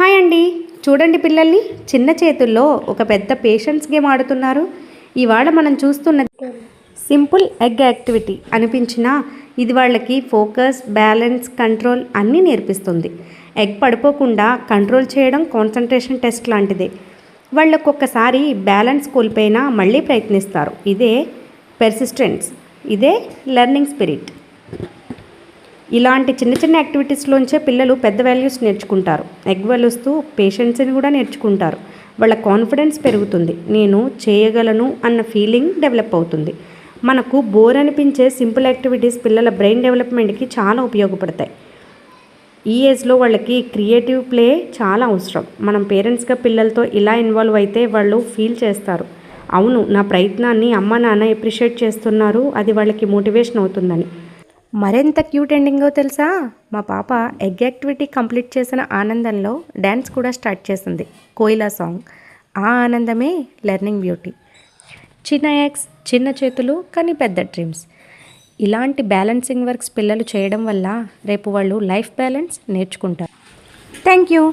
Hi అండి. చూడండి పిల్లల్ని చిన్న చేతుల్లో ఒక పెద్ద పేషెన్స్ గేమ్ ఆడుతున్నారు. ఇవాళ మనం చూస్తున్నది సింపుల్ ఎగ్ యాక్టివిటీ అనిపించినా ఇది వాళ్ళకి ఫోకస్ బ్యాలెన్స్ కంట్రోల్ అన్నీ నేర్పిస్తుంది. ఎగ్ పడిపోకుండా కంట్రోల్ చేయడం కాన్సన్ట్రేషన్ టెస్ట్ లాంటిదే. వాళ్ళకు ఒక్కసారి బ్యాలెన్స్ కోల్పోయినా మళ్ళీ ప్రయత్నిస్తారు. ఇదే పెర్సిస్టెన్స్ ఇదే లెర్నింగ్ స్పిరిట్. ఇలాంటి చిన్న చిన్న యాక్టివిటీస్లోంచే పిల్లలు పెద్ద వాల్యూస్ నేర్చుకుంటారు. ఎగ్ వాల్యూస్తో పేషెన్స్ని కూడా నేర్చుకుంటారు. వాళ్ళ కాన్ఫిడెన్స్ పెరుగుతుంది. నేను చేయగలను అన్న ఫీలింగ్ డెవలప్ అవుతుంది. మనకు బోర్ అనిపించే సింపుల్ యాక్టివిటీస్ పిల్లల బ్రెయిన్ డెవలప్మెంట్కి చాలా ఉపయోగపడతాయి. ఈ ఏజ్లో వాళ్ళకి క్రియేటివ్ ప్లే చాలా అవసరం. మనం పేరెంట్స్గా పిల్లలతో ఇలా ఇన్వాల్వ్ అయితే వాళ్ళు ఫీల్ చేస్తారు. అవును నా ప్రయత్నాన్ని అమ్మ నాన్న ఎప్రిషియేట్ చేస్తున్నారు. అది వాళ్ళకి మోటివేషన్ అవుతుందని. మరెంత క్యూట్ ఎండింగో తెలుసా? మా పాప ఎగ్ యాక్టివిటీ కంప్లీట్ చేసిన ఆనందంలో డ్యాన్స్ కూడా స్టార్ట్ చేసింది. కోయిలా సాంగ్. ఆ ఆనందమే లెర్నింగ్ బ్యూటీ. చిన్న యాక్స్ చిన్న చేతులు కానీ పెద్ద డ్రీమ్స్. ఇలాంటి బ్యాలెన్సింగ్ వర్క్స్ పిల్లలు చేయడం వల్ల రేపు వాళ్ళు లైఫ్ బ్యాలెన్స్ నేర్చుకుంటారు. Thank you